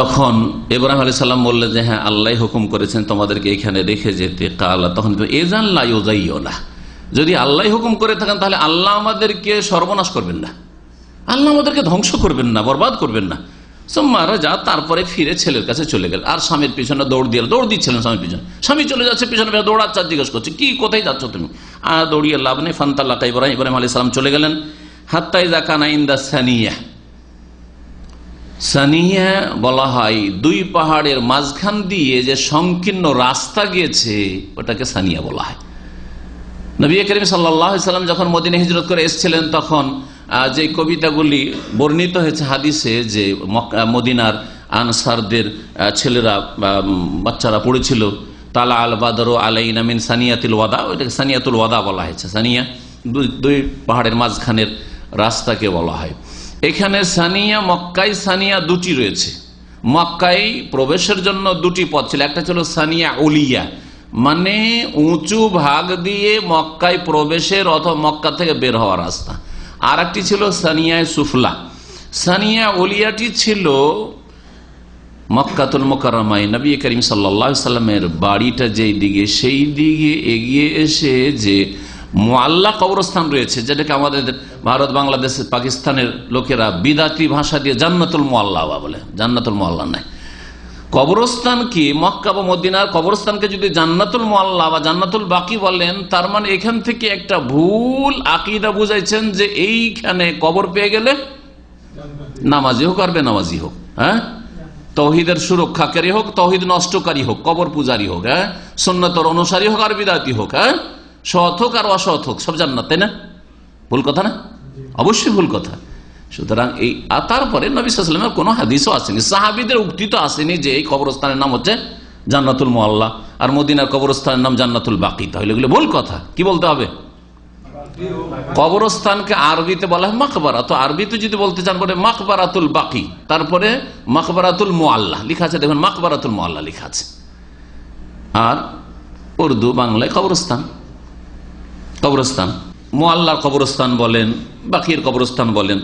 তখন ইব্রাহিম আলী সাল্লাম বললেন যে হ্যাঁ আল্লাহ হুকুম করেছেন তোমাদেরকে এখানে রেখে যেতে। কালা, তখন এজান লাইওজাইওলা যদি আল্লাহ হুকুম করে থাকেন, তাহলে আল্লাহ আমাদেরকে সর্বনাশ করবেন না। আল্লাহ আমাদেরকে ধ্বংস করবেন না, বরবাদ করবেন না। যা তারপরে ফিরে ছেলের কাছে চলে গেল। আর স্বামীর পিছনে দৌড় দিয়ে, দৌড় দিচ্ছিলেন স্বামীর পিছনে। স্বামী চলে যাচ্ছে, পিছনে দৌড়াচ্ছে জিজ্ঞেস করছে, কি, কোথায় যাচ্ছ তুমি? আর দৌড়িয়ে লাভ নেই। ফান্তাল্লাহ ইব্রাহিম ইব্রাহিম আলী সালাম চলে গেলেন। হাত্তাই জাকানা ইন্দা সানিয়া। সানিয়া বলা হয়, দুই পাহাড়ের মাঝখান দিয়ে যে সংকীর্ণ রাস্তা গিয়েছে, ওটাকে সানিয়া বলা হয়। নবী করিম সাল্লাম যখন মদিনা হিজরত করে এসেছিলেন, তখন যে কবিতাগুলি বর্ণিত হয়েছে হাদিসে যে মদিনার আনসারদের ছেলেরা বাচ্চারা পড়েছিল, তালা আল বাদর আলাইন আমিন সানিয়াতুল ওয়াদা, ওইটাকে সানিয়াতুল ওয়াদা বলা হয়েছে। সানিয়া দুই দুই পাহাড়ের মাঝখানের রাস্তাকে বলা হয়। এখানে সানিয়া মক্কাই সানিয়া দুটি রয়েছে। মক্কাই প্রবেশের জন্য দুটি পথ ছিল। একটা ছিল সানিয়া উলিয়া মানে উঁচু ভাগ দিয়ে মক্কায় প্রবেশের অথবা মক্কা থেকে বের হওয়ার রাস্তা। আর একটি ছিল সানিয়ায় সুফলা। সানিয়া উলিয়াটি ছিল মক্কাতুল মোকারমাই নবী করিম সাল্লা সাল্লামের বাড়িটা যেই দিকে, সেই দিকে এগিয়ে এসে যে মোয়াল্লা কবরস্থান রয়েছে, যেটাকে আমাদের ভারত, বাংলাদেশ, পাকিস্তানের লোকেরা বিদাতি ভাষা দিয়ে জান্নাতুল মোয়াল্লা বলে। জান্নাতুল মোয়াল্লা নাই। কবরস্থানকে মক্কা বা মদিনার কবরস্থানকে যদি জান্নাতুল মোয়াল্লা বা জান্নাতুল বাকি বলেন, তার মানে এখান থেকে একটা ভুল আকিদা বুঝাইছেন যে এইখানে কবর পেয়ে গেলে নামাজি হোক আর বেনামাজি হোক হ্যাঁ? তহিদের সুরক্ষাকারী হোক, তহিদ নষ্টকারী হোক, কবর পূজারী হোক হ্যাঁ? সন্ন্যতর অনুসারী হোক আর বিদাতি হোক হ্যাঁ? সৎ হোক আর অসৎ হোক, সব জান্নাত, তাই না? ভুল কথা না? অবশ্যই ভুল কথা। সুতরাং এই তারপরে নবীলামের কোনো হাদিসও আসেনি। সাহাবিদের উক্তি তো আসেনি যে এই কবরস্থানের নাম হচ্ছে জান্নাতুল মোয়াল্লা আর মদিনার কবরস্থানের নাম জান্নাতুল বাকি। তাহলে এগুলো ভুল কথা। কি বলতে হবে? কবরস্থানকে আরবিতে বলা হয় মাকবারা তো আরবিতে যদি বলতে চান, বলে মাকবারাতুল বাকি। তারপরে মাকবারাতুল মোয়াল্লা লিখা আছে, দেখুন মাকবারাতুল মোয়াল্লা লিখা আছে। আর উর্দু, বাংলায় কবরস্থান। কবরস্থান। মোয়াল্লার কবরস্থান বলেন বাকির কবরস্থান বলেন।